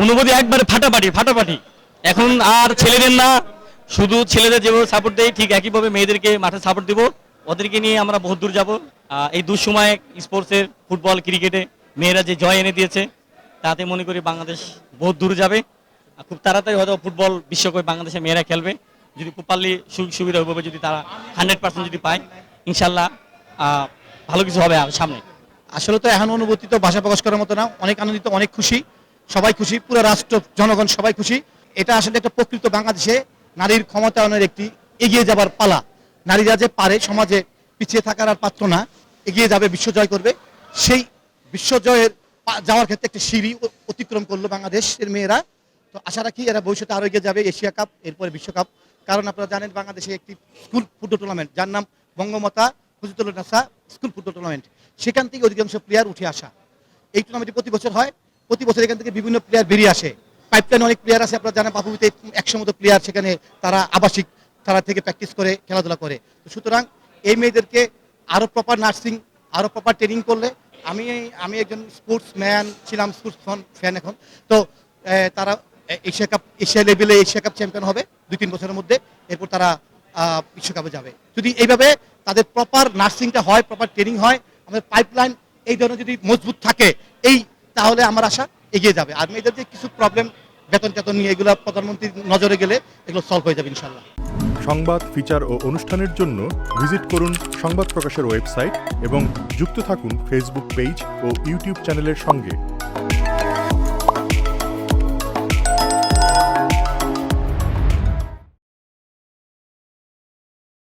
অনুভূতি একবারে ফাটাফাটি ফাটাফাটি। এখন আর ছেলেদের না, শুধু ছেলেদের যেভাবে সাপোর্ট দেয় ঠিক একইভাবে মেয়েদেরকে মাঠে সাপোর্ট দিব। ওদেরকে নিয়ে আমরা বহুত দূর যাব। এই দুঃসময়ে স্পোর্টসের ফুটবল ক্রিকেটে মেয়েরা যে জয় এনে দিয়েছে, তাতে মনে করি বাংলাদেশ বহুত দূর যাবে। খুব তাড়াতাড়ি হয়তো ফুটবল বিশ্বকাপে বাংলাদেশে মেয়েরা খেলবে। যদি প্রপারলি সুযোগ সুবিধা হবে, যদি তারা হান্ড্রেড পার্সেন্ট যদি পায়, ইনশাল্লাহ ভালো কিছু হবে সামনে। আসলে তো এখন অনুভূতি তো ভাষা প্রকাশ করার মতো না। অনেক আনন্দিত, অনেক খুশি। সবাই খুশি, পুরো রাষ্ট্র, জনগণ সবাই খুশি। এটা আসলে একটা প্রকৃত বাংলাদেশে নারীর ক্ষমতায়নের একটি এগিয়ে যাবার পালা। নারীরা যে পারে, সমাজে পিছিয়ে থাকার আর পাত্র না, এগিয়ে যাবে বিশ্বজয় করবে। সেই বিশ্বজয়ের যাওয়ার ক্ষেত্রে একটি সিঁড়ি অতিক্রম করল বাংলাদেশের মেয়েরা। তো আশা রাখি এরা ভবিষ্যতে আরও এগিয়ে যাবে, এশিয়া কাপ, এরপরে বিশ্বকাপ। কারণ আপনারা জানেন, বাংলাদেশে একটি স্কুল ফুটবল টুর্নামেন্ট যার নাম Bangamata Fazitullah school football tournament সেখান থেকে অধিকাংশ প্লেয়ার উঠে আসা। এই টুর্নামেন্টটি প্রতি বছর হয়। প্রতি বছর এখান থেকে বিভিন্ন প্লেয়ার বেরিয়ে আসে। পাইপলাইনে অনেক প্লেয়ার আছে, আপনারা জানেন বাপুবিতে একশো মতো প্লেয়ার সেখানে তারা আবাসিক, তারা থেকে প্র্যাকটিস করে, খেলাধুলা করে। সুতরাং এই মেয়েদেরকে আরও প্রপার নার্সিং আরও প্রপার ট্রেনিং করলে আমি আমি একজন স্পোর্টস ম্যান ছিলাম স্পোর্টস ফ্যান এখন। তো তারা Asia cup, Asia level Asia cup champion হবে দুই তিন বছরের মধ্যে। এরপর তারা বিশ্বকাপে যাবে। যদি এইভাবে তাদের প্রপার নার্সিংটা হয় প্রপার ট্রেনিং হয়, আমাদের পাইপলাইন এই ধরনের যদি মজবুত থাকে তাহলে আমার আশা এগিয়ে যাবে। আর মেয়েদের যে কিছু প্রবলেম বেতন টেতন নিয়ে এগুলো প্রধানমন্ত্রীর নজরে গেলে এগুলো সলভ হয়ে যাবে ইনশাল্লাহ সংবাদ ফিচার ও অনুষ্ঠানের জন্য ভিজিট করুন সংবাদ প্রকাশের ওয়েবসাইট এবং যুক্ত থাকুন ফেসবুক পেজ ও ইউটিউব চ্যানেলের সঙ্গে।